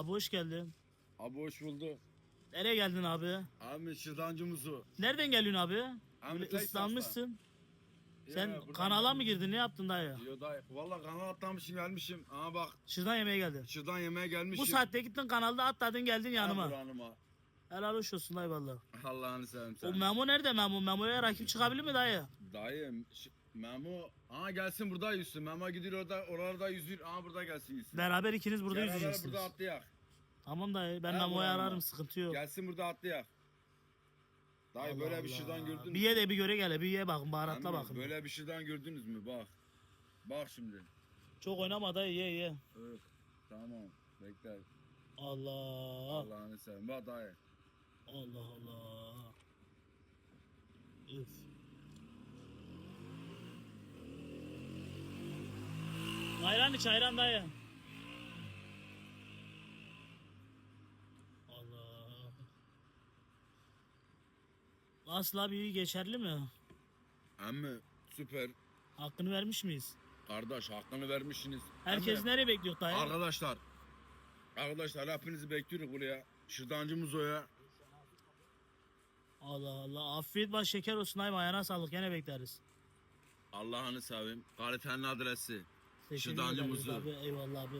Abi hoş geldin. Abi hoş bulduk. Nereye geldin abi? Abi şırdancı muzu. Nereden geliyorsun abi? Abi Böyle ıslanmışsın. Sen Ya, buradan kanala mı girdin? Ne yaptın dayı? Yo dayı. Valla kanal atlamışım gelmişim. Ama bak Şuradan yemeğe geldin. şırdan yemeğe gelmişim. Bu saatte gittin kanalda atladın geldin yanıma. Yanıma. Helal hoş olsun dayı valla. Allah'ını seveyim O sen. Memo nerede Memo? Memo'ya rakip çıkabilir mi dayı? Dayı ş- Memo. Aha gelsin burada yüzsün. Memo gidiyor orada oralarda yüzüyor. Aha burada gelsin yüzsün. Beraber ikiniz burada Beraber yüzeceksiniz. burada atlayak. Tamam dayı ben Memo'yu ararım sıkıntı yok. Gelsin burada atlayak. Dayı Allah böyle bir Allah. şırdan gördün Bir mü? ye de bir göre gele bir ye bakın baharatla Emmi, bakın. Böyle bir şırdan gördünüz mü? Bak. Bak şimdi. Çok oynama dayı ye ye. Öf. Tamam. Bekle. Allah. Allah'ını seveyim. Bak dayı. Allah Allah. Üf. Ayran iç ayran dayı. Allah. Asla bir geçerli mi? Emmi süper. Hakkını vermiş miyiz? Kardeş hakkını vermişsiniz. Herkes Emmi, nereye bekliyor dayı? Arkadaşlar. Arkadaşlar hepinizi bekliyoruz buraya. Şırdancı Muzo'ya. Allah Allah. Afiyet baş şeker olsun dayım ayağına sağlık gene bekleriz. Allah'ını seveyim. Kalitenin adresi. Teşekkür Şırdancı ederiz muzu. Abi, eyvallah abi.